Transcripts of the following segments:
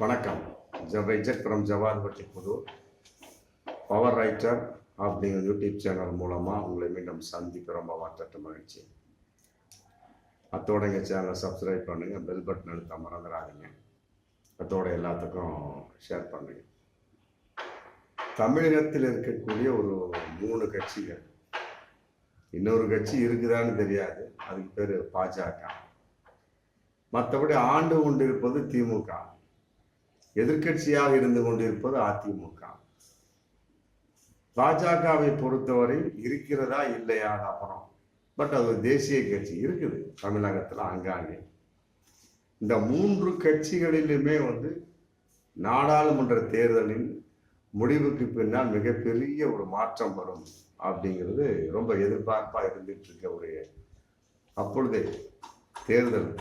வணக்கம். ஜவைஜட் ஃப்ரம் ஜவாதிபட்டி புது power writer அப்படிங்கிற யூடியூப் சேனல் மூலமாக உங்களை மீண்டும் சந்திக்க ரொம்ப வாட்டற்ற மகிழ்ச்சி. அத்தோட எங்கள் சேனலை சப்ஸ்கிரைப் பண்ணுங்கள் பெல் பட்டன் அழுத்த மறந்துடாதீங்க. அத்தோட எல்லாத்துக்கும் ஷேர் பண்ணுங்கள் தமிழகத்தில் இருக்கக்கூடிய ஒரு மூணு கட்சிகள். இன்னொரு கட்சி இருக்குதான்னு தெரியாது. அதுக்கு பேர் பாஜக மற்றபடி ஆண்டு கொண்டிருப்பது திமுக எதிர்க்கட்சியாக இருந்து கொண்டிருப்பது அதிமுக. பாஜகவை பொறுத்தவரை இருக்கிறதா இல்லையா அப்புறம். பட் அது ஒரு தேசிய கட்சி இருக்குது தமிழகத்தில் அங்காங்கே. இந்த மூன்று கட்சிகளிலுமே வந்து நாடாளுமன்ற தேர்தலின் முடிவுக்கு பின்னால் மிகப்பெரிய ஒரு மாற்றம் வரும் அப்படிங்கிறது ரொம்ப எதிர்பார்ப்பாக இருந்துட்டு இருக்க ஒரு அப்பொழுதே தேர்தல்.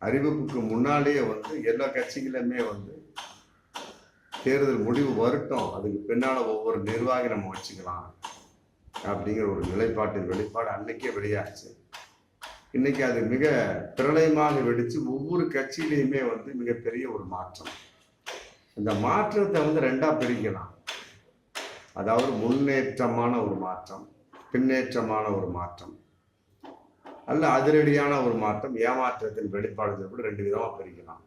அறிவிப்புக்கு முன்னாலேயே வந்து எல்லா கட்சிகளுமே வந்து தேர்தல் முடிவு வரட்டும். அதுக்கு பின்னால் ஒவ்வொரு நிர்வாகி நம்ம வச்சுக்கலாம். அப்படிங்கிற ஒரு நிலைப்பாட்டின் வெளிப்பாடு அன்னைக்கே வெளியாச்சு. இன்னைக்கு அது மிக பிரளயமாக வெடிச்சு ஒவ்வொரு கட்சியிலையுமே வந்து மிகப்பெரிய ஒரு மாற்றம். இந்த மாற்றத்தை வந்து ரெண்டாக பிரிக்கலாம். அதாவது முன்னேற்றமான ஒரு மாற்றம் பின்னேற்றமான ஒரு மாற்றம் அல்ல அதிரடியான ஒரு மாற்றம் ஏமாற்றத்தின் வெளிப்பாடு கூட ரெண்டு விதமாக பிரிக்கலாம்.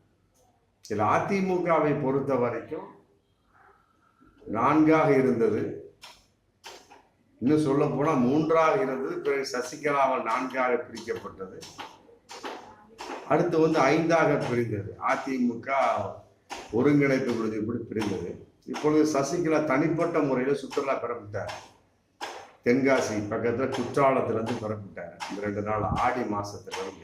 இதில் அதிமுகவை பொறுத்த வரைக்கும் நான்காக இருந்தது. இன்னும் சொல்ல போனால் மூன்றாக இருந்தது. பிறகு சசிகலாவால் நான்காக பிரிக்கப்பட்டது. அடுத்து வந்து ஐந்தாக பிரிந்தது. அதிமுக ஒருங்கிணைப்பு குழு இப்படி பிரிந்தது. இப்பொழுது சசிகலா தனிப்பட்ட முறையில் சுற்றுலா பிறப்பிட்டார். தென்காசி பக்கத்தில் குற்றாலத்துல பிறப்பிட்டார். இந்த ரெண்டு நாள் ஆடி மாசத்துல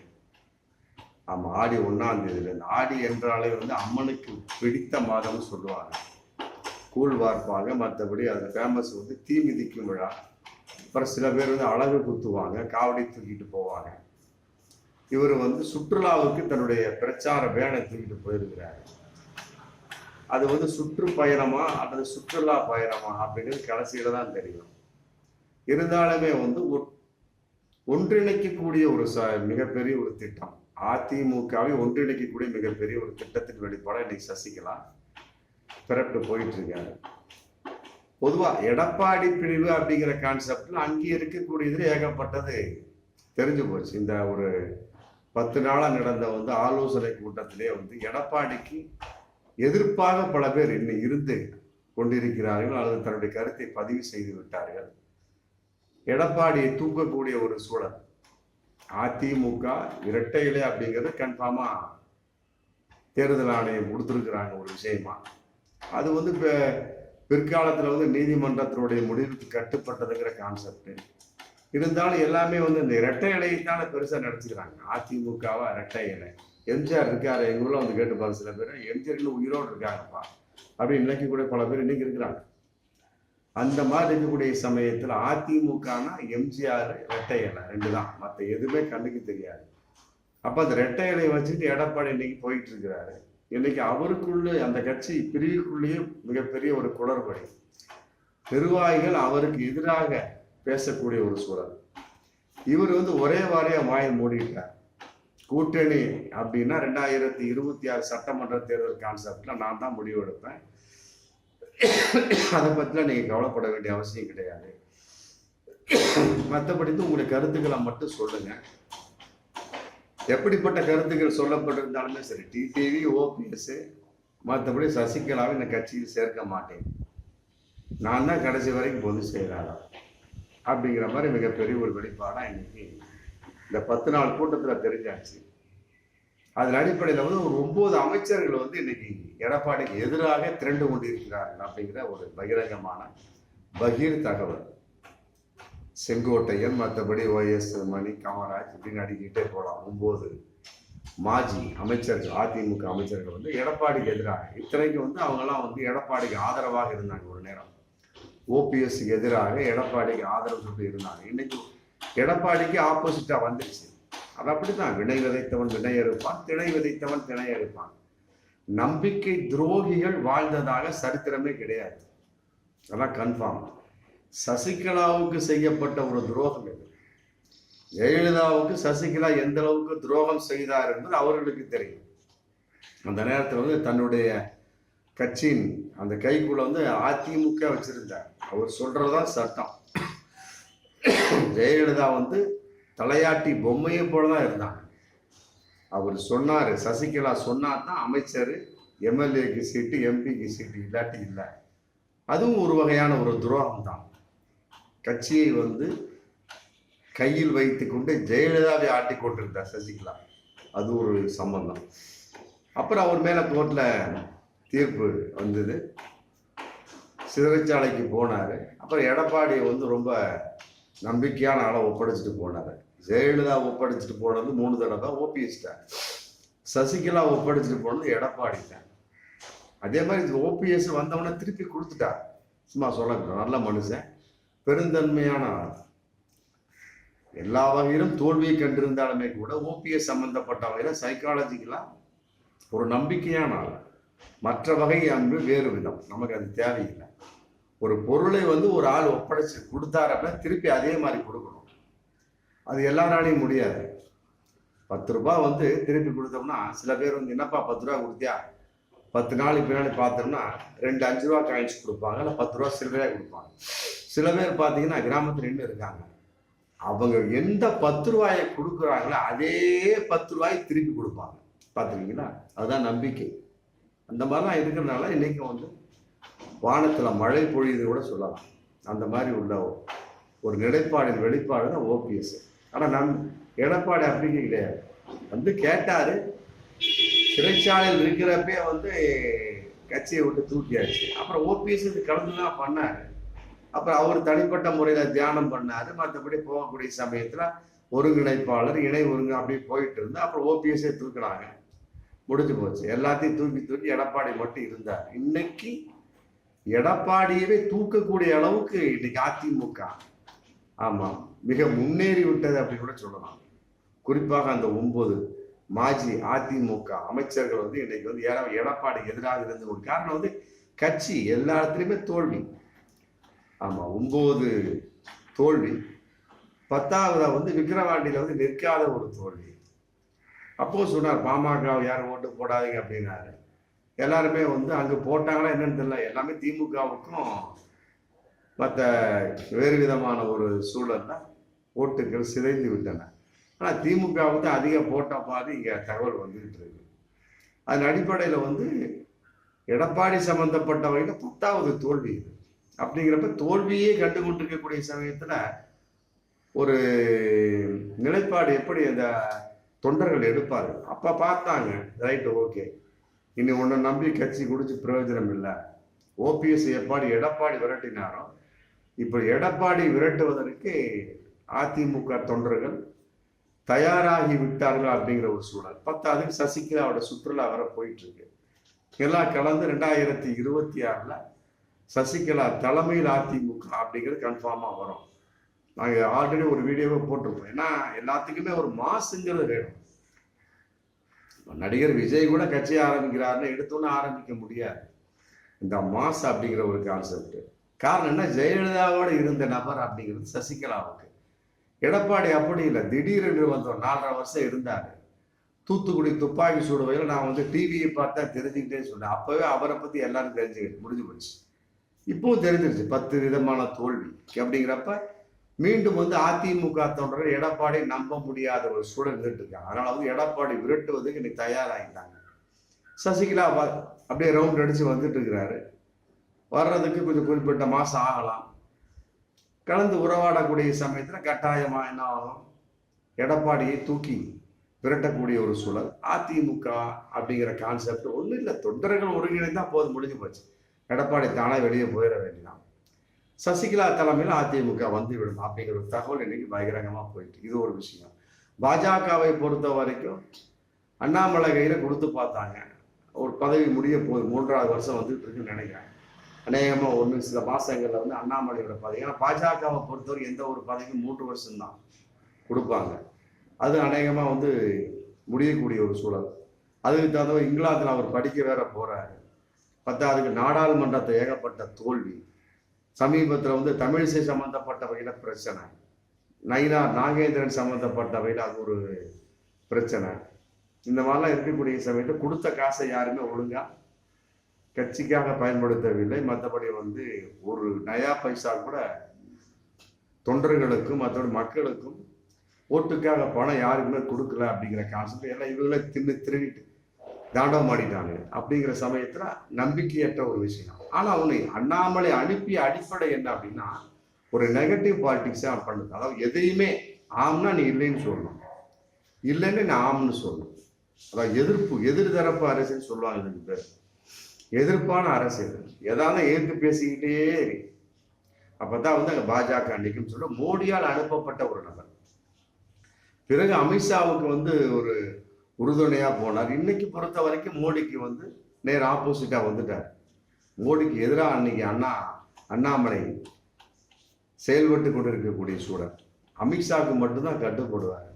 ஆமாம் ஆடி ஒன்றாம் தேதியிலேருந்து ஆடி என்றாலே வந்து அம்மனுக்கு பிடித்த மாதம்னு சொல்லுவாங்க. கூழ் வார்ப்பாங்க மற்றபடி அந்த ஃபேமஸ் வந்து தீ மிதிக்கும் விழா. அப்புறம் சில பேர் வந்து அழகு குத்துவாங்க காவடி தூக்கிட்டு போவாங்க. இவர் வந்து சுற்றுலாவுக்கு தன்னுடைய பிரச்சார வேனை தூக்கிட்டு போயிருக்கிறாரு. அது வந்து சுற்றுப்பயணமா அல்லது சுற்றுலா பயணமா அப்படிங்கிறது கடைசியில தான் தெரியும். இருந்தாலுமே வந்து ஒன்றிணைக்கக்கூடிய ஒரு ச மிகப்பெரிய ஒரு திட்டம். அதிமுகவை ஒன்றிணைக்கக்கூடிய மிகப்பெரிய ஒரு திட்டத்தின் வெளிப்பாடாக இன்னைக்கு சசிகலா பிறப்பிட்டு போயிட்டுருக்காரு பொதுவாக எடப்பாடி பிரிவு அப்படிங்கிற கான்செப்டில் அங்கே இருக்கக்கூடியதில் ஏகப்பட்டது தெரிஞ்சு போச்சு. இந்த ஒரு பத்து நாளாக நடந்த வந்து ஆலோசனை கூட்டத்திலே வந்து எடப்பாடிக்கு எதிர்ப்பாக பல பேர் இன்னும் இருந்து கொண்டிருக்கிறார்கள் அல்லது தன்னுடைய கருத்தை பதிவு செய்து விட்டார்கள். எடப்பாடியை தூக்கக்கூடிய ஒரு சூழல். அதிமுக இரட்டை இலை அப்படிங்கிறது கன்ஃபார்மாக தேர்தல் ஆணையம் கொடுத்துருக்குறாங்க ஒரு விஷயமா. அது வந்து இப்போ பிற்காலத்தில் வந்து நீதிமன்றத்தினுடைய முடிவுக்கு கட்டுப்பட்டதுங்கிற கான்செப்ட் இருந்தாலும் எல்லாமே வந்து இந்த இரட்டை இலையை தானே பெருசாக நடிச்சுக்கிறாங்க அதிமுகவா இரட்டை இலை. எம்ஜிஆர் இருக்காரு எங்கள் ஊரில் வந்து கேட்டுப்பாங்க சில பேர். எம்ஜிஆர் உயிரோடு இருக்காங்கப்பா. அப்படி இன்னைக்கு கூட பல பேர் இன்னைக்கு இருக்கிறாங்க. அந்த மாதிரி இருக்கக்கூடிய சமயத்தில் அதிமுகனா எம்ஜிஆர் ரெட்டை இலை. ரெண்டு தான் மற்ற எதுவுமே கண்ணுக்கு தெரியாது. அப்போ அந்த ரெட்டை இலையை வச்சுட்டு எடப்பாடி இன்னைக்கு போயிட்டு இருக்கிறாரு. இன்னைக்கு அவருக்குள்ளே அந்த கட்சி பிரிவுக்குள்ளேயே மிகப்பெரிய ஒரு குளறுபடி. நிர்வாகிகள் அவருக்கு எதிராக பேசக்கூடிய ஒரு சூழல். இவர் வந்து ஒரே வாரியாக வாயை மூடிட்டார். கூட்டணி அப்படின்னா ரெண்டாயிரத்தி இருபத்தி ஆறு சட்டமன்ற தேர்தல் கான்செப்டில் நான் தான் முடிவு எடுப்பேன். அதை பற்றிலாம் நீங்கள் கவலைப்பட வேண்டிய அவசியம் கிடையாது. மற்றபடி உங்களுடைய கருத்துக்களை மட்டும் சொல்லுங்கள் எப்படிப்பட்ட கருத்துக்கள் சொல்லப்பட்டிருந்தாலுமே சரி டிடிவி ஓபிஎஸ் மற்றபடி சசிகலாவை இந்த கட்சியில் சேர்க்க மாட்டேன். நான் தான் கடைசி வரைக்கும் பொது செயலாளர். அப்படிங்கிற மாதிரி மிகப்பெரிய ஒரு வெளிப்பாடாக இன்னைக்கு இந்த பத்து நாள் கூட்டத்தில் தெரிஞ்சாச்சு. அதன் அடிப்படையில் வந்து ஒரு ஒன்பது அமைச்சர்கள் வந்து இன்னைக்கு எடப்பாடிக்கு எதிராக திரண்டு கொண்டிருக்கிறார்கள் அப்படிங்கிற ஒரு பகிரங்கமான பகீர் தகவல் செங்கோட்டையன் மற்றபடி ஒய்எஸ் மணி காமராஜ் இப்படின்னு நடிக்கிட்டே போகலாம். ஒம்பது மாஜி அமைச்சர்கள் அதிமுக அமைச்சர்கள் வந்து எடப்பாடிக்கு எதிராக. இத்தனைக்கு வந்து அவங்கெல்லாம் வந்து எடப்பாடிக்கு ஆதரவாக இருந்தாங்க ஒரு நேரம். ஓபிஎஸ்க்கு எதிராக எடப்பாடிக்கு ஆதரவு சொல்லி இருந்தாங்க. இன்னைக்கு எடப்பாடிக்கு ஆப்போசிட்டாக வந்துருச்சு. அது அப்படித்தான். வினை விதைத்தவன் வினை அறுப்பான் திணை விதைத்தவன் திணை இருப்பான் நம்பிக்கை துரோகிகள் வாழ்ந்ததாக சரித்திரமே கிடையாது. அதெல்லாம் கன்ஃபார்ம் சசிகலாவுக்கு செய்யப்பட்ட ஒரு துரோகம் இது. ஜெயலலிதாவுக்கு சசிகலா எந்த அளவுக்கு துரோகம் செய்தார் என்பது அவர்களுக்கு தெரியும். அந்த நேரத்தில் வந்து தன்னுடைய கட்சியின் அந்த கைக்குள்ள வந்து அதிமுக வச்சிருந்தார். அவர் சொல்றதுதான் சட்டம். ஜெயலலிதா வந்து தலையாட்டி பொம்மையை போல தான் இருந்தாங்க. அவர் சொன்னார் சசிகலா சொன்னா தான் அமைச்சர் எம்எல்ஏக்கு சீட்டு எம்பிக்கு சீட்டு இல்லாட்டி இல்லை. அதுவும் ஒரு வகையான ஒரு துரோகம் தான் கட்சியை வந்து கையில் வைத்துக்கொண்டு ஜெயலலிதாவை ஆட்டி கொண்டிருந்தார் சசிகலா. அது ஒரு சம்பந்தம். அப்புறம் அவர் மேலே கோர்ட்டில் தீர்ப்பு வந்தது. சிறைச்சாலைக்கு போனார். அப்புறம் எடப்பாடியை வந்து ரொம்ப நம்பிக்கையான ஆளை ஒப்படைச்சிட்டு போனார். ஜெயலலிதா ஒப்படைச்சிட்டு போனது மூணு தடவை ஓபிஎஸ் தான் சசிகலா ஒப்படைச்சிட்டு போனது எடப்பாடி தான் அதே மாதிரி ஓபிஎஸ் வந்தவொடனே திருப்பி கொடுத்துட்டார் சும்மா சொல்ல நல்ல மனுஷன். பெருந்தன்மையான ஆள். எல்லா வகையிலும் தோல்வியை கண்டிருந்தாலுமே கூட ஓபிஎஸ் சம்பந்தப்பட்ட வகையில் சைக்காலஜிக்கலா ஒரு நம்பிக்கையான ஆள். மற்ற வகை அன்பு வேறு விதம். நமக்கு அது தேவையில்லை. ஒரு பொருளை வந்து ஒரு ஆள் ஒப்படைச்சு கொடுத்தாரு அப்படின்னா திருப்பி அதே மாதிரி கொடுக்கணும். அது எல்லாராலையும் முடியாது. பத்து ரூபா வந்து திருப்பி கொடுத்தோம்னா சில பேர் வந்து என்னப்பா பத்து ரூபா கொடுத்தியா? பத்து நாளைக்கு பின்னாடி பார்த்தோம்னா ரெண்டு அஞ்சு ரூபா காயின்ஸ் கொடுப்பாங்க. இல்லை பத்து ரூபா சில்லறையாக கொடுப்பாங்க. சில பேர் பார்த்தீங்கன்னா கிராமத்தில் நின்று இருக்காங்க. அவங்க எந்த பத்து ரூபாயை கொடுக்குறாங்களோ அதே பத்து ரூபாய் திருப்பி கொடுப்பாங்க. பார்த்துருக்கீங்களா அதுதான் நம்பிக்கை. அந்த மாதிரிலாம் இருக்கிறதுனால இன்றைக்கும் வந்து வானத்தில் மழை பொழியுது கூட சொல்லலாம். அந்த மாதிரி உள்ள ஒரு நிலைப்பாடின் வெளிப்பாடு தான் ஓபிஎஸ். ஆனால் நம் எடப்பாடி அப்படிங்க கிடையாது. வந்து கேட்டாரு சிறைச்சாலையில் இருக்கிறப்பே வந்து கட்சியை விட்டு தூக்கியாச்சு. அப்புறம் ஓபிஎஸ் இது கலந்து தான் பண்ணார். அப்புறம் அவர் தனிப்பட்ட முறையில் தியானம் பண்ணாரு. மற்றபடி போகக்கூடிய சமயத்தில் ஒருங்கிணைப்பாளர் இணை ஒருங்கு அப்படி போயிட்டு இருந்து அப்புறம் ஓபிஎஸ்ஸே தூக்குனாங்க. முடிஞ்சு போச்சு. எல்லாத்தையும் தூக்கி தூக்கி எடப்பாடி மட்டும் இருந்தார். இன்னைக்கு எடப்பாடியவே தூக்கக்கூடிய அளவுக்கு இன்னைக்கு அதிமுக ஆமாம் மிக முன்னேறி விட்டது அப்படின்னு கூட சொல்லலாம். குறிப்பாக அந்த ஒன்பது மாஜி அதிமுக அமைச்சர்கள் வந்து இன்னைக்கு வந்து எடப்பாடி எதிராக இருந்த ஒரு காரணம் வந்து கட்சி எல்லா இடத்துலையுமே தோல்வி. ஆமா ஒன்பது தோல்வி. பத்தாவதா வந்து விக்கிரவாண்டியில வந்து நிற்காத ஒரு தோல்வி. அப்போ சொன்னார் பாமக யாரும் ஓட்டு போடாதீங்க அப்படின்னாரு. எல்லாருமே வந்து அங்க போட்டாங்களா என்னன்னு தெரியல. எல்லாமே திமுகவுக்கும் மற்ற வேறு விதமான ஒரு சூழல்ல ஓட்டுகள் சிதைந்து விட்டன. ஆனால் திமுக வந்து அதிக போட்ட மாதிரி இங்கே தகவல் வந்துகிட்டு இருக்கு. அதன் அடிப்படையில் வந்து எடப்பாடி சம்பந்தப்பட்ட பத்தாவது தோல்வி இது. அப்படிங்கிறப்ப தோல்வியே கண்டு கொண்டிருக்கக்கூடிய சமயத்தில் ஒரு நிலைப்பாடு எப்படி அந்த தொண்டர்கள் எடுப்பார் அப்போ பார்த்தாங்க ரைட்டு ஓகே. இனி உன்னை நம்பி கட்சி குடிச்சு பிரயோஜனம் இல்லை. ஓபிஎஸ் எப்பாடி எடப்பாடி விரட்டினாரோ? இப்போ எடப்பாடி விரட்டுவதற்கு அதிமுக தொண்டர்கள் தயாராகி விட்டார்கள் அப்படிங்கிற ஒரு சூழல். பத்தாவதுக்கு சசிகலாவோட சுற்றுலா வர போயிட்டு இருக்கு. எல்லாம் கலந்து ரெண்டாயிரத்தி இருபத்தி ஆறில் சசிகலா தலைமையில் அதிமுக அப்படிங்கிறது கன்ஃபார்மாக வரும். நாங்கள் ஆல்ரெடி ஒரு வீடியோவை போட்டிருப்போம். ஏன்னா எல்லாத்துக்குமே ஒரு மாசுங்கிறது வேணும். நடிகர் விஜய் கூட கட்சி ஆரம்பிக்கிறாருன்னு எடுத்தோன்னே ஆரம்பிக்க முடியாது. இந்த மாஸ் அப்படிங்கிற ஒரு கான்செப்ட் காரணம் என்ன? ஜெயலலிதாவோட இருந்த நபர் அப்படிங்கிறது சசிகலாவுக்கு. எடப்பாடி அப்படி இல்லை. திடீரென்று வந்தோம் நாலரை வருஷம் இருந்தார். தூத்துக்குடி துப்பாக்கி சூடுவையில் நான் வந்து டிவியை பார்த்தா தெரிஞ்சுக்கிட்டே சொன்னேன். அப்போவே அவரை பற்றி எல்லாரும் தெரிஞ்சுக்கிட்டு முடிஞ்சு போச்சு. இப்பவும் தெரிஞ்சிருச்சு பத்து விதமான தோல்வி. அப்படிங்கிறப்ப மீண்டும் வந்து அதிமுக தொடர் எடப்பாடி நம்ப முடியாத ஒரு சூழல் இருந்துட்டு இருக்காங்க அதனால வந்து எடப்பாடி விரட்டுவதுக்கு இன்னைக்கு தயாராகிட்டாங்க. சசிகலா வ- அப்படியே ரவுண்ட் அடிச்சு வந்துட்டு இருக்கிறாரு வர்றதுக்கு கொஞ்சம் குறிப்பிட்ட மாசம் ஆகலாம். கலந்து உறவாடக்கூடிய சமயத்துல கட்டாயமா என்ன ஆகும்? எடப்பாடியை தூக்கி விரட்டக்கூடிய ஒரு சூழல். அதிமுக அப்படிங்கிற கான்செப்ட் ஒன்றும் இல்லை. தொண்டர்கள் ஒருங்கிணைந்தா போதும் முடிஞ்சு போச்சு. எடப்பாடி தானே வெளியே போயிட வேண்டியதான் சசிகலா தலைமையில் அதிமுக வந்து விடும் அப்படிங்கிற ஒரு தகவல் இன்னைக்கு பகிரங்கமாக போயிட்டு இது ஒரு விஷயம். பாஜகவை பொறுத்த வரைக்கும் அண்ணாமலை கையில் கொடுத்து பார்த்தாங்க. ஒரு பதவி முடிய போகுது. மூன்றாவது வருஷம் வந்துட்டு இருக்குன்னு நினைக்கிறேன். அநேகமாக ஒன்று சில மாதங்களில் வந்து அண்ணாமலையோட பதவி. ஏன்னா பாஜகவை பொறுத்தவரை எந்த ஒரு பதவியும் மூன்று வருஷம்தான் கொடுப்பாங்க. அது அநேகமாக வந்து முடியக்கூடிய ஒரு சூழல். அதுக்கு தகுந்த இங்கிலாந்தில் அவர் படிக்க வேற போகிறாரு பத்தாவதுக்கு நாடாளுமன்றத்தை ஏகப்பட்ட தோல்வி. சமீபத்தில் வந்து தமிழிசை சம்பந்தப்பட்ட வகையில் பிரச்சனை. நைனா நாகேந்திரன் சம்பந்தப்பட்ட வகையில் அது ஒரு பிரச்சனை. இந்த மாதிரிலாம் இருக்கக்கூடிய சமயத்தில் கொடுத்த காசை யாருமே ஒழுங்காக கட்சிக்காக பயன்படுத்தவில்லை. மற்றபடி வந்து ஒரு நயா பைசா கூட தொண்டர்களுக்கும் மற்றபடி மக்களுக்கும் ஓட்டுக்காக பணம் யாருக்குமே கொடுக்கல அப்படிங்கிற கான்செப்ட் எல்லாம் இவங்களே தின்னு திருடிட்டு தாண்டவம் ஆடிட்டாங்க அப்படிங்கிற சமயத்துல நம்பிக்கையற்ற ஒரு விஷயம். ஆனா அவனை அண்ணாமலை அனுப்பிய அடிப்படை என்ன அப்படின்னா ஒரு நெகட்டிவ் பாலிடிக்ஸை அவன் பண்ணுது அதாவது எதையுமே ஆம்னா நீ இல்லைன்னு சொல்லணும். இல்லைன்னு நீ ஆம்னு சொல்லணும். அதாவது எதிர்ப்பு எதிர் தரப்பு அரசியல் சொல்லுவாங்க இதுக்கு பேர் எதிர்ப்பான அரசியல் எதாவது எதிர்த்து பேசிக்கிட்டே அப்பதான் வந்து அங்க பாஜக அன்னைக்குன்னு சொல்ல மோடியால் அனுப்பப்பட்ட ஒரு நபர். பிறகு அமித்ஷாவுக்கு வந்து ஒரு உறுதுணையாக போனார். இன்னைக்கு பொறுத்த வரைக்கும் மோடிக்கு வந்து நேர் ஆப்போசிட்டாக வந்துட்டார். மோடிக்கு எதிராக அன்னைக்கு அண்ணா அண்ணாமலை செயல்பட்டு கொண்டிருக்கக்கூடிய சூழல். அமித்ஷாவுக்கு மட்டும்தான் கட்டுப்படுவார்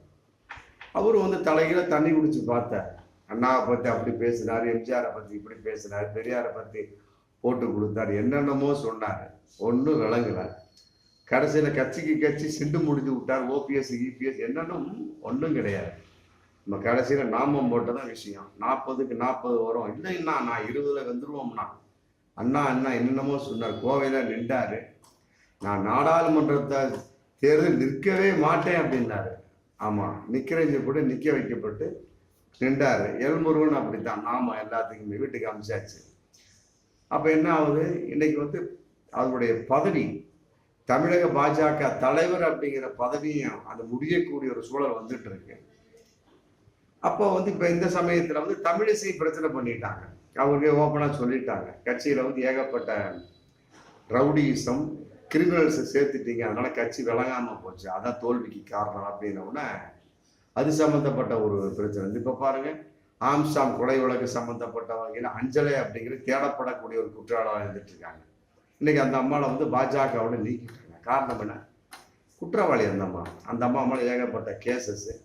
அவர் வந்து தலையில தண்ணி குடிச்சு பார்த்தார். அண்ணாவை பற்றி அப்படி பேசினார் எம்ஜிஆரை பற்றி இப்படி பேசினார் பெரியாரை பற்றி போட்டு கொடுத்தார் என்னென்னமோ சொன்னார். ஒன்றும் விளங்கல. கடைசியில் கட்சிக்கு கட்சி சிண்டு முடிஞ்சு விட்டார் ஓபிஎஸ் இபிஎஸ் என்னென்னும் ஒன்றும் கிடையாது. நம்ம கடைசியில் நாமம் போட்டதான் விஷயம். நாற்பதுக்கு நாற்பது வரும். இல்லைன்னா நான் இருபதுல வந்துருவோம்னா. அண்ணா அண்ணா என்னென்னமோ சொன்னார். கோவையில் நின்றாரு. நான் நாடாளுமன்றத்தை தேர்தல் நிற்கவே மாட்டேன் அப்படின்னாரு. ஆமாம் நிக்கிறேன்னு கூட நிற்க வைக்கப்பட்டு நின்றாரு. எல்முருகன் அப்படித்தான். நாம எல்லாத்துக்குமே வீட்டுக்கு அமிச்சாச்சு அப்போ என்ன ஆகுது? இன்னைக்கு வந்து அவருடைய பதவி தமிழக பாஜக தலைவர் அப்படிங்கிற பதவியும் அது முடியக்கூடிய ஒரு சூழல் வந்துட்டு இருக்கு. அப்போ வந்து இப்போ இந்த சமயத்தில் வந்து தமிழிசை பிரச்சனை பண்ணிட்டாங்க. அவங்க ஓப்பனாக சொல்லிட்டாங்க. கட்சியில் வந்து ஏகப்பட்ட ரவுடிசம் கிரிமினல்ஸை சேர்த்துட்டீங்க. அதனால் கட்சி விளங்காமல் போச்சு. அதான் தோல்விக்கு காரணம் அப்படின்னோடனே அது சம்மந்தப்பட்ட ஒரு பிரச்சனை. இது இப்போ பாருங்கள் ஆம்சாம் கொலை வழக்கு சம்மந்தப்பட்ட வகையில் அஞ்சலை அப்படிங்கிற தேடப்படக்கூடிய ஒரு குற்றவாளியாக இருந்துட்டு இருக்காங்க. இன்னைக்கு அந்த அம்மாவை வந்து பாஜகவோட நீக்கிட்டாங்க. காரணம் என்ன? குற்றவாளி அந்த அம்மா. அந்த அம்மா மேலே ஏகப்பட்ட கேசஸ்ஸு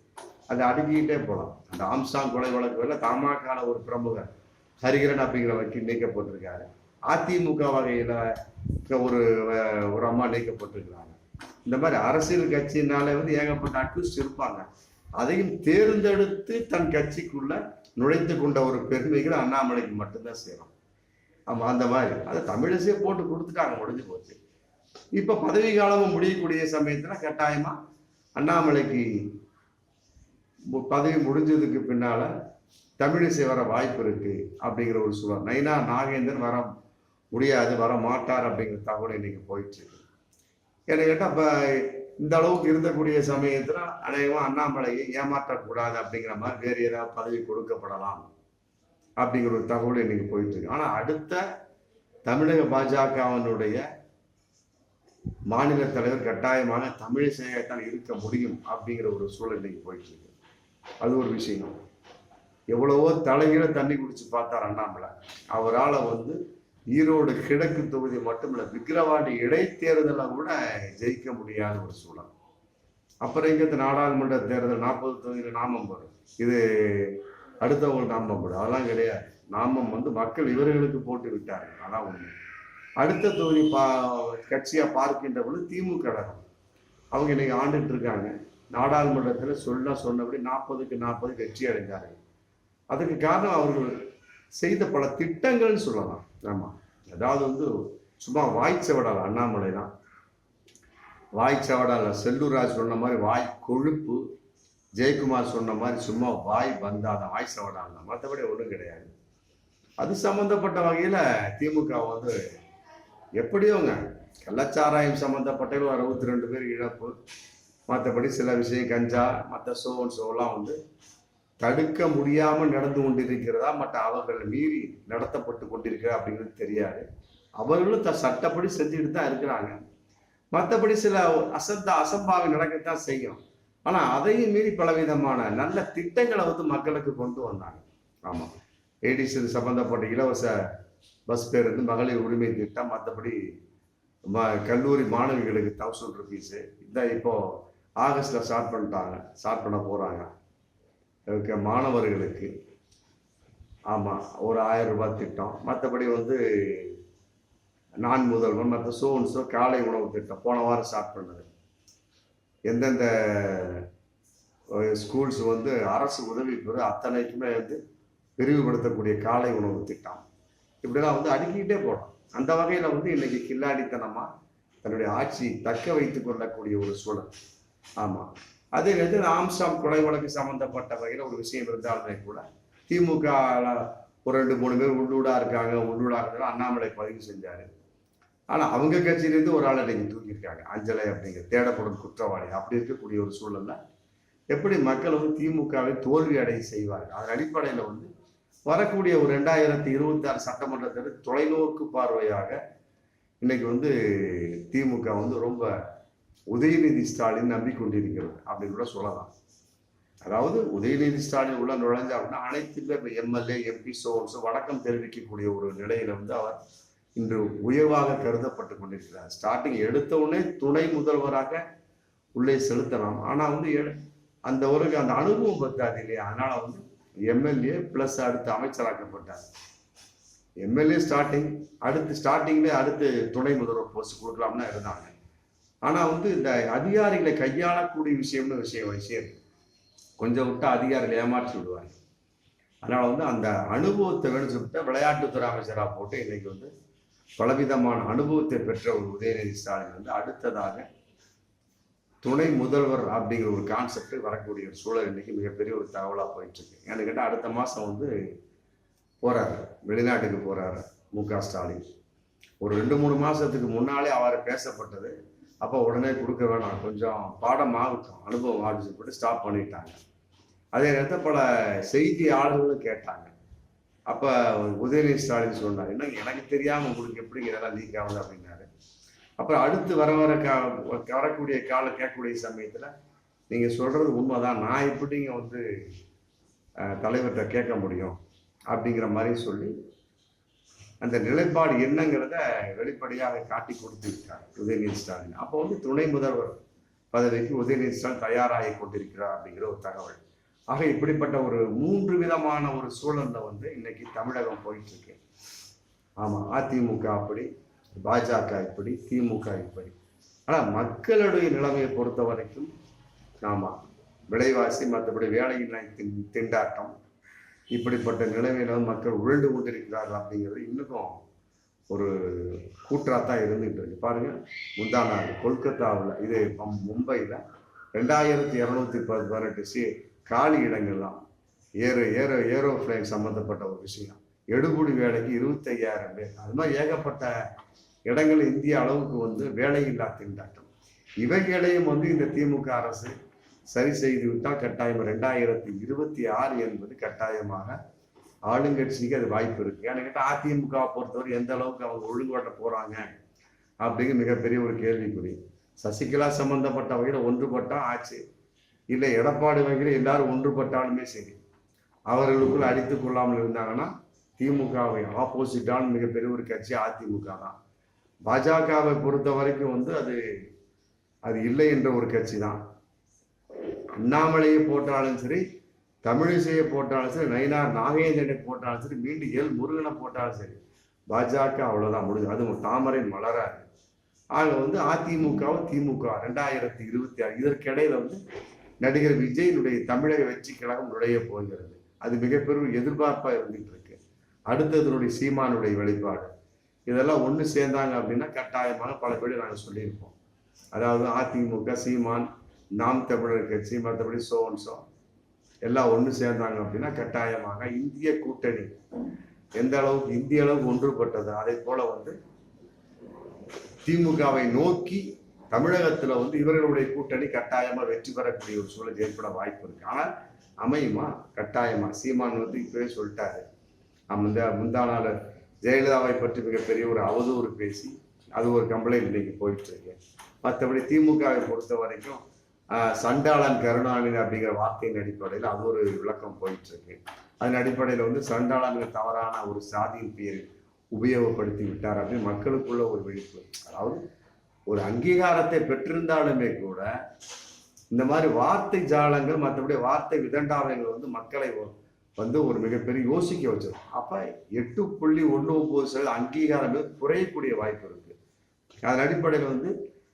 அதை அடுக்கிக்கிட்டே போகலாம் அந்த ஆம்சாங் கொலை வழக்குகளில் தமாகான ஒரு பிரமுகர் ஹரிகரன் அப்படிங்கிற வக்கீல் நீக்கப்பட்டிருக்காரு. அதிமுக வகையில் ஒரு ஒரு அம்மா நீக்கப்பட்டிருக்கிறாங்க. இந்த மாதிரி அரசியல் கட்சினாலே வந்து ஏகப்பட்ட அக்யூஸ்ட் இருப்பாங்க. அதையும் தேர்ந்தெடுத்து தன் கட்சிக்குள்ள நுழைத்து கொண்ட ஒரு பெருமைகள் அண்ணாமலைக்கு மட்டும்தான் சேரும் ஆமாம் அந்த மாதிரி. அதை தமிழிசையே போட்டு கொடுத்துட்டாங்க முடிஞ்சு போச்சு. இப்போ பதவி காலமும் முடியக்கூடிய சமயத்தில் கட்டாயமாக அண்ணாமலைக்கு பதவி முடிஞ்சதுக்கு பின்னால தமிழிசை வர வாய்ப்பு இருக்கு அப்படிங்கிற ஒரு சூழல். நைனா நாகேந்திரன் வர முடியாது வர மாட்டார் அப்படிங்கிற தகவல் இன்னைக்கு போயிட்டு இருக்கு. என்ன கேட்டா இப்ப இந்த அளவுக்கு இருந்தக்கூடிய சமயத்துல அநேகமா அண்ணாமலையை ஏமாற்றக்கூடாது அப்படிங்கிற மாதிரி வேறு ஏதாவது பதவி கொடுக்கப்படலாம் அப்படிங்கிற ஒரு தகவல் இன்னைக்கு போயிட்டு இருக்கு. ஆனா அடுத்த தமிழக பாஜகவினுடைய மாநில தலைவர் கட்டாயமாக தமிழிசையாகத்தான் இருக்க முடியும் அப்படிங்கிற ஒரு சூழல் இன்னைக்கு போயிட்டு இருக்கு. அது ஒரு விஷயம். எவ்வளவோ தலைகீழ தண்ணி குடிச்சு பார்த்தார் அண்ணாமலை. அவரால் வந்து ஈரோடு கிழக்கு தொகுதி மட்டுமில்ல விக்கிரவாண்டி இடைத்தேர்தலில் கூட ஜெயிக்க முடியாத ஒரு சூழல். அப்புறம் இங்கே நாடாளுமன்ற தேர்தல் நாற்பது தொகுதியில் நாமம் வரும். இது அடுத்தவங்க நாமம் வரும். அதெல்லாம் கிடையாது. நாமம் வந்து மக்கள் இவர்களுக்கு போட்டு விட்டார்கள். அதான் உண்மை. அடுத்த தொகுதி பா கட்சியாக பார்க்கின்ற பொழுது திமுக அவங்க இன்னைக்கு ஆண்டுட்டு இருக்காங்க. நாடாளுமன்றத்தில் சொல்ல சொன்னபடி நாற்பதுக்கு நாற்பது வெற்றி அடைந்தார்கள். அதுக்கு காரணம் அவர்கள் செய்த பல திட்டங்கள்னு சொல்லலாம். ஆமாம் அதாவது வந்து சும்மா வாய்ச்சவடால் அண்ணாமலை தான் வாய்ச்சவடால் செல்லூராஜ் சொன்ன மாதிரி வாய் கொழுப்பு ஜெயக்குமார் சொன்ன மாதிரி சும்மா வாய் வந்தாதான் வாய் சவடால் மற்றபடி ஒன்றும் கிடையாது. அது சம்மந்தப்பட்ட வகையில் திமுக வந்து எப்படியோங்க கள்ளச்சாராயம் சம்பந்தப்பட்ட அறுபத்தி ரெண்டு பேர் இழப்பு மற்றபடி சில விஷயம் கஞ்சா மற்ற சோன் சோலாம் வந்து தடுக்க முடியாமல் நடந்து கொண்டிருக்கிறதா மற்ற அவர்கள் மீறி நடத்தப்பட்டு கொண்டிருக்கிறா அப்படிங்கிறது தெரியாது. அவர்களும் த சட்டப்படி செஞ்சுட்டு தான் இருக்கிறாங்க. மற்றபடி சில அசத்த அசம்பாவி நடக்கத்தான் செய்யும். ஆனால் அதையும் மீறி பலவிதமான நல்ல திட்டங்களை வந்து மக்களுக்கு கொண்டு வந்தாங்க. ஆமாம் ஏடிஸ் சம்பந்தப்பட்ட இலவச பஸ் பேருந்து மகளிர் உரிமை திட்டம் மற்றபடி ம- கல்லூரி மாணவிகளுக்கு தௌசண்ட் ருபீஸு இந்த இப்போது ஆகஸ்டில் ஸ்டார்ட் பண்ணிட்டாங்க. ஸ்டார்ட் பண்ண போகிறாங்க இருக்க மாணவர்களுக்கு ஆமாம் ஒரு ஆயிரம் ரூபாய் திட்டம். மற்றபடி வந்து நான் முதல்வன் மற்ற சோன்ஸோ காலை உணவு திட்டம். போன வாரம் ஸ்டார்ட் பண்ணது. எந்தெந்த ஸ்கூல்ஸ் வந்து அரசு உதவி பெறும் அத்தனைக்குமே வந்து விரிவுபடுத்தக்கூடிய காலை உணவு திட்டம். இப்படிலாம் வந்து அடுக்கிக்கிட்டே போகலாம். அந்த வகையில் வந்து இன்னைக்கு கில்லாடித்தனமாக தன்னுடைய ஆட்சி தக்க வைத்து கொள்ளக்கூடிய ஒரு சூழல். ஆமாம் அதே நேரத்தில் ஆம்ஸ்டாம் கொலை வழக்கு சம்மந்தப்பட்ட வகையில் ஒரு விஷயம் இருந்தாலுமே கூட திமுக ஒரு ரெண்டு மூணு பேர் உள்ளூடாக இருக்காங்க உள்ளூடாக இருந்தாலும் அண்ணாமலை பதிவு செஞ்சார். ஆனால் அவங்க கட்சியிலேருந்து ஒரு ஆளை நீங்கள் தூக்கியிருக்காங்க அஞ்சலை அப்படிங்கிற தேடப்படும் குற்றவாளி. அப்படி இருக்கக்கூடிய ஒரு சூழலில் எப்படி மக்கள் வந்து திமுகவை தோல்வி அடைய செய்வார்கள்? அதன் அடிப்படையில் வந்து வரக்கூடிய ஒரு ரெண்டாயிரத்தி இருபத்தி ஆறு சட்டமன்றத்தில் தொலைநோக்கு பார்வையாக இன்னைக்கு வந்து திமுக வந்து ரொம்ப உதயநிதி ஸ்டாலின் நம்பிக்கொண்டிருக்கிறது அப்படின்னு கூட சொல்லலாம். அதாவது உதயநிதி ஸ்டாலின் உள்ள நுழைஞ்ச அப்படின்னா அனைத்து எம்எல்ஏ எம்பி சோன்ஸ் வணக்கம் தெரிவிக்கக்கூடிய ஒரு நிலையில வந்து அவர் இன்று உயர்வாக கருதப்பட்டு கொண்டிருக்கிறார். ஸ்டார்டிங் எடுத்த உடனே துணை முதல்வராக உள்ளே செலுத்தலாம். ஆனால் வந்து அந்த ஒரு அந்த அனுபவம் பத்தாது இல்லையா? அதனால வந்து எம்எல்ஏ பிளஸ் அடுத்து அமைச்சராக்கப்பட்டார். எம்எல்ஏ ஸ்டார்டிங் அடுத்து ஸ்டார்டிங்லேயே அடுத்து துணை முதல்வர் போஸ்ட் கொடுக்கலாம்னு இருந்தாங்க. ஆனா வந்து இந்த அதிகாரிகளை கையாளக்கூடிய விஷயம்னு விஷயம் விஷயம் கொஞ்சம் விட்டு அதிகாரிகள் ஏமாற்றி விடுவாங்க. அதனால வந்து அந்த அனுபவத்தை வேணும் சொல்லிட்டு விளையாட்டுத்துறை அமைச்சராக போட்டு இன்னைக்கு வந்து பலவிதமான அனுபவத்தை பெற்ற ஒரு உதயநிதி ஸ்டாலின் வந்து அடுத்ததாக துணை முதல்வர் அப்படிங்கிற ஒரு கான்செப்ட் வரக்கூடிய ஒரு சூழல் இன்னைக்கு மிகப்பெரிய ஒரு தகவலாக போயிட்டு இருக்கு ஏன்னு அடுத்த மாசம் வந்து போறாரு. வெளிநாட்டுக்கு போறாரு மு க ஸ்டாலின். ஒரு ரெண்டு மூணு மாசத்துக்கு முன்னாலே அவர் பேசப்பட்டது. அப்போ உடனே கொடுக்க வேணாம். கொஞ்சம் பாடம் ஆகட்டும். அனுபவம் ஆகிடுச்சு போட்டு ஸ்டாப் பண்ணிட்டாங்க. அதே நேரத்தில் பல செய்தியாளர்களும் கேட்டாங்க. அப்போ உதயநிதி ஸ்டாலின் சொன்னார் என்ன எனக்கு தெரியாமல் உங்களுக்கு எப்படி இதெல்லாம் லீக் ஆகுது? அப்படின்னாரு. அப்புறம் அடுத்து வர வர கா வரக்கூடிய கால கேட்கக்கூடிய சமயத்தில் நீங்கள் சொல்கிறது உண்மைதான். நான் எப்படிங்க வந்து தலைவர்கிட்ட கேட்க முடியும்? அப்படிங்கிற மாதிரி சொல்லி அந்த நிலைப்பாடு என்னங்கிறத வெளிப்படையாக காட்டி கொடுத்திருக்கார் உதயநிதி ஸ்டாலின். அப்போ வந்து துணை முதல்வர் பதவிக்கு உதயநிதி ஸ்டாலின் தயாராகி கொண்டிருக்கிறார் அப்படிங்கிற ஒரு தகவல். ஆக இப்படிப்பட்ட ஒரு மூன்று விதமான ஒரு சூழலில் வந்து இன்னைக்கு தமிழகம் போயிட்டு இருக்கு ஆமாம் அதிமுக அப்படி பாஜக இப்படி திமுக இப்படி. ஆனால் மக்களுடைய நிலைமையை பொறுத்த வரைக்கும் ஆமாம் விலைவாசி மற்றபடி வேலையின்மை திண்டாட்டம் இப்படிப்பட்ட நிலைமையில மக்கள் உழண்டு கொண்டிருக்கிறார்கள் அப்படிங்கிறது இன்னும் ஒரு கூற்றாத்தான் இருந்துகிட்டு இருக்கு. பாருங்கள் முந்தா நாள் கொல்கத்தாவில் இது மம்- மும்பையில் ரெண்டாயிரத்தி இரநூத்தி பத்து பதினெட்டு சி காலி இடங்கள்லாம் ஏரோ ஏரோ ஏரோப்ளைன் சம்மந்தப்பட்ட ஒரு விஷயம். எடுபுடி வேலைக்கு இருபத்தையாயிரம் பேர். அது மாதிரி ஏகப்பட்ட இடங்கள் இந்திய அளவுக்கு வந்து வேலையில்லா திண்டாட்டம். இவைகளையும் வந்து இந்த திமுக அரசு சரி செய்து விட்டால் கட்டாயம். ரெண்டாயிரத்தி இருபத்தி ஆறு என்பது கட்டாயமாக ஆளுங்கட்சிக்கு அது வாய்ப்பு இருக்கு. ஏன்னு கேட்டால் அதிமுக பொறுத்தவரை எந்த அளவுக்கு அவங்க ஒழுங்குபட போறாங்க அப்படிங்கிற மிகப்பெரிய ஒரு கேள்விக்குறி. சசிகலா சம்பந்தப்பட்ட வகையில் ஒன்றுபட்டா ஆச்சு. இல்லை எடப்பாடி வகையில் எல்லாரும் ஒன்றுபட்டாலுமே சரி. அவர்களுக்குள் அடித்து கொள்ளாமல் இருந்தாங்கன்னா திமுகவை ஆப்போசிட்டான மிகப்பெரிய ஒரு கட்சி அதிமுக தான். பாஜகவை பொறுத்த வரைக்கும் வந்து அது அது இல்லை என்ற ஒரு கட்சி தான். அண்ணாமலையை போட்டாலும் சரி தமிழிசையை போட்டாலும் சரி நயினார் நாகேந்திரனை போட்டாலும் சரி மீண்டும் எல் முருகனை போட்டாலும் சரி பாஜக அவ்வளோதான் முடிஞ்சு. அதுவும் தாமரை மலராது ஆக வந்து அதிமுகவும் திமுக ரெண்டாயிரத்தி இருபத்தி ஆறு இதற்கிடையில வந்து நடிகர் விஜயினுடைய தமிழக வெற்றி கழகம் நுழைய போகிறது. அது மிகப்பெரும் எதிர்பார்ப்பாக இருந்துட்டு இருக்கு. அடுத்ததனுடைய சீமானுடைய வெளிப்பாடு. இதெல்லாம் ஒன்று சேர்ந்தாங்க அப்படின்னா கட்டாயமாக பல பேர் நாங்கள் சொல்லியிருப்போம். அதாவது அதிமுக சீமான் நாம் தமிழர் கட்சி மற்றபடி சோன்சோ எல்லாம் ஒன்று சேர்ந்தாங்க அப்படின்னா கட்டாயமாக இந்திய கூட்டணி. எந்த அளவுக்கு இந்திய அளவுக்கு ஒன்றுபட்டது அதே போல வந்து திமுகவை நோக்கி தமிழகத்தில் வந்து இவர்களுடைய கூட்டணி கட்டாயமாக வெற்றி பெறக்கூடிய ஒரு சூழல் ஏற்பட வாய்ப்பு இருக்கு. ஆனால் அமையுமா? கட்டாயமா. சீமான் வந்து இப்பவே சொல்லிட்டாரு. அந்த முந்தானால முந்தா நாள் ஜெயலலிதாவை பற்றி மிகப்பெரிய ஒரு அவதூறு பேசி அது ஒரு கம்ப்ளைண்ட் இன்னைக்கு போயிட்டு இருக்கு. மற்றபடி திமுகவை பொறுத்த வரைக்கும் சண்டாளன் கருணாநிதி அப்படிங்கிற வார்த்தையின் அடிப்படையில் அது ஒரு விளக்கம் போயிட்டு இருக்கு அதன் அடிப்படையில் வந்து சண்டாளன் தவறான ஒரு சாதியின் பெயர் உபயோகப்படுத்தி விட்டார் அப்படின்னு மக்களுக்குள்ள ஒரு விழிப்புணர்வு அதாவது ஒரு அங்கீகாரத்தை பெற்றிருந்தாலுமே கூட இந்த மாதிரி வார்த்தை ஜாலங்கள் மற்றபடி வார்த்தை விதண்டாவைகள் வந்து மக்களை வந்து ஒரு மிகப்பெரிய யோசிக்க வச்சிடும் அப்போ எட்டு புள்ளி ஒன்று ஒம்பது சதவீத அங்கீகாரமே குறையக்கூடிய வாய்ப்பு இருக்கு. அதன் அடிப்படையில் வந்து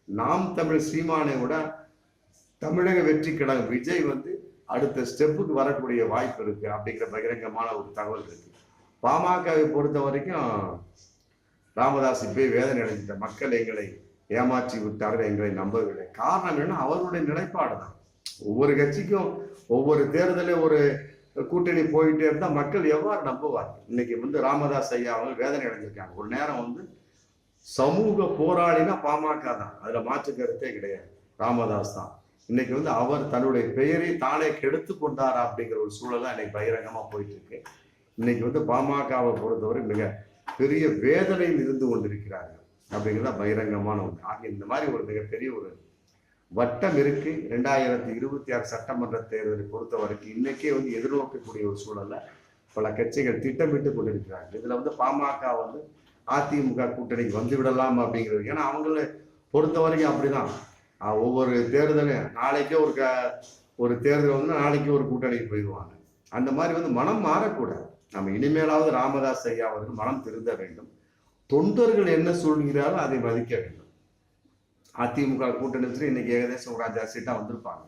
நாம் தமிழ் சீமானை விட தமிழக வெற்றி கழகம் விஜய் வந்து அடுத்த ஸ்டெப்புக்கு வரக்கூடிய வாய்ப்பு இருக்கு அப்படிங்கிற பகிரங்கமான ஒரு தகவல் இருக்கு. பாமகவை பொறுத்த வரைக்கும் ராமதாஸ் இப்பயே வேதனை அடைஞ்சிட்ட மக்கள் எங்களை ஏமாற்றி விட்டார்கள் எங்களை நம்பவில்லை. காரணம் என்ன அவருடைய நிலைப்பாடு தான் ஒவ்வொரு கட்சிக்கும் ஒவ்வொரு தேர்தலே ஒரு கூட்டணி போயிட்டே இருந்தால் மக்கள் எவ்வாறு நம்புவார் இன்னைக்கு வந்து ராமதாஸ் ஐயா அவங்க வேதனை அடைஞ்சிருக்காங்க. ஒரு நேரம் வந்து சமூக போராளினா பாமக தான் அதுல மாற்று கருத்தே கிடையாது. ராமதாஸ் தான். இன்னைக்கு வந்து அவர் தன்னுடைய பெயரை தானே கெடுத்து கொண்டாரா அப்படிங்கிற ஒரு சூழல் தான் இன்னைக்கு பகிரங்கமாக போயிட்டு இருக்கு இன்னைக்கு வந்து பாமகவை பொறுத்தவரை மிக பெரிய வேதனையில் இருந்து கொண்டிருக்கிறார்கள் அப்படிங்கிறத பகிரங்கமான ஒன்று. ஆக இந்த மாதிரி ஒரு மிகப்பெரிய ஒரு வட்டம் இருக்கு. ரெண்டாயிரத்தி இருபத்தி ஆறு சட்டமன்ற தேர்தலை பொறுத்த வரைக்கும் இன்னைக்கே வந்து எதிர்நோக்கக்கூடிய ஒரு சூழல்ல பல கட்சிகள் திட்டமிட்டு கொண்டிருக்கிறார்கள். இதுல வந்து பாமக வந்து அதிமுக கூட்டணிக்கு வந்து விடலாம் அப்படிங்கிறது. ஏன்னா அவங்கள பொறுத்த வரைக்கும் அப்படிதான். ஒவ்வொரு தேர்தலையும் நாளைக்கே ஒரு க ஒரு தேர்தல் வந்து நாளைக்கு ஒரு கூட்டணிக்கு போயிடுவாங்க. அந்த மாதிரி வந்து மனம் மாறக்கூடாது. நம்ம இனிமேலாவது ராமதாஸ் ஐயா வந்து மனம் திருந்த வேண்டும். தொண்டர்கள் என்ன சொல்கிறாரோ அதை மதிக்க வேண்டும். அதிமுக கூட்டணி இன்னைக்கு ஏகதேசம் ஒரு அஞ்சாறு சீட்டா வந்திருப்பாங்க.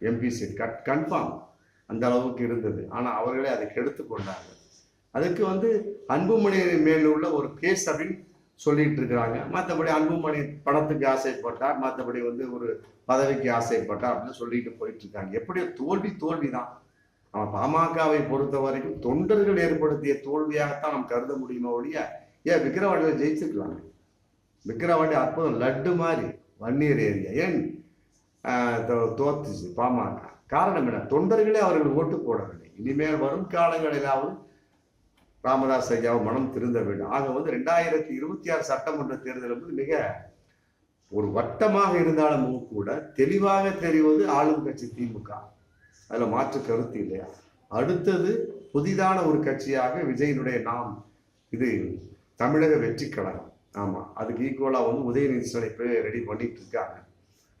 எம்பி சீட் கட் கன்ஃபார்ம் அந்த அளவுக்கு இருந்தது. ஆனால் அவர்களே அதை கெடுத்து கொண்டாங்க அதுக்கு வந்து அன்புமணி மேல் உள்ள ஒரு கேஸ் அப்படின்னு சொல்லிட்டு இருக்கிறாங்க மற்றபடி அன்புமணி பணத்துக்கு ஆசைப்பட்டார். மற்றபடி வந்து ஒரு பதவிக்கு ஆசைப்பட்டார் அப்படின்னு சொல்லிட்டு போயிட்டு இருக்காங்க எப்படியோ தோல்வி தோல்வி தான் அவன் பாமகவை பொறுத்த வரைக்கும் தொண்டர்கள் ஏற்படுத்திய தோல்வியாகத்தான் நம்ம கருத முடியுமோ ஒழிய ஏன் விக்கிரவாண்டியில் ஜெயிச்சிருக்கலாம்? விக்கிரவாண்டி அற்புதம் லட்டு மாதிரி வன்னியர் ஏரியா. ஏன் தோ- தோத்துச்சு பாமக? காரணம் என்ன? தொண்டர்களே அவர்கள் ஓட்டு போடவில்லை. இனிமேல் வரும் காலங்களிலாவது ராமதாஸ் ஐயாவை மனம் திருந்த வேண்டும். ஆக வந்து ரெண்டாயிரத்தி இருபத்தி ஆறு சட்டமன்ற தேர்தல் வந்து மிக ஒரு வட்டமாக இருந்தாலும் கூட தெளிவாக தெரிவது ஆளும் கட்சி திமுக. அதில் மாற்று கருத்து இல்லையா? அடுத்தது புதிதான ஒரு கட்சியாக விஜயனுடைய நாம் இது தமிழக வெற்றி கழகம். ஆமாம் அதுக்கு ஈக்குவலாக வந்து உதயநிதி ஸ்டாலின் ரெடி பண்ணிட்டு இருக்காங்க.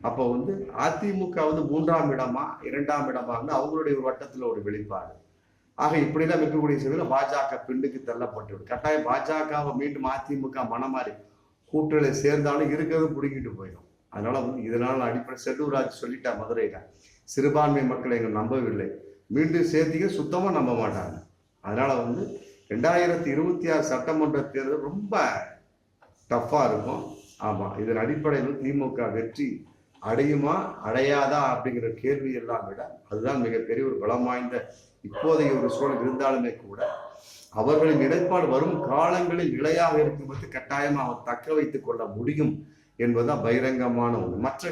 அப்போ வந்து அதிமுக வந்து மூன்றாம் இடமா இரண்டாம் இடமா அவங்களுடைய ஒரு வட்டத்தில் ஒரு வெளிப்பாடு. ஆக இப்படிலாம் இருக்கக்கூடிய சூழலில் பாஜக பின்னுக்கு தள்ளப்பட்டுவிடும் கட்டாயம் பாஜகவை மீண்டும் அதிமுக மனமாறி கூட்டணியில சேர்ந்தாலும் இருக்கிறதும் பிடிங்கிட்டு போயிடும். அதனால வந்து இதனால அடிப்படை செல்லூராஜ் சொல்லிட்டா மதுரையில சிறுபான்மை மக்களை எங்க நம்பவில்லை. மீண்டும் சேர்த்திக்க சுத்தமா நம்ப மாட்டாங்க. அதனால வந்து ரெண்டாயிரத்தி இருபத்தி ஆறு சட்டமன்ற தேர்தல் ரொம்ப டஃப்பா இருக்கும். ஆமா இதன் அடிப்படையில் திமுக வெற்றி அடையுமா அடையாதா அப்படிங்கிற கேள்வி எல்லாம் விட அதுதான் மிகப்பெரிய ஒரு பலம் வாய்ந்த இப்போதைய ஒரு சூழல் இருந்தாலுமே கூட அவர்களின் நிலைப்பாடு வரும் காலங்களில் நிலையாக இருக்கும்போது கட்டாயமாக அவர் தக்க வைத்துக் கொள்ள முடியும் என்பதுதான் பகிரங்கமான ஒன்று. மற்ற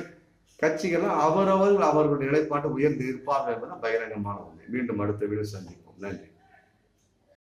கட்சிகள்லாம் அவரவர்கள் அவர்களுடைய நிலைப்பாட்டை உயர்ந்து இருப்பார்கள் என்பதுதான் பகிரங்கமான ஒன்று. மீண்டும் அடுத்த வீடு சந்திப்போம். நன்றி.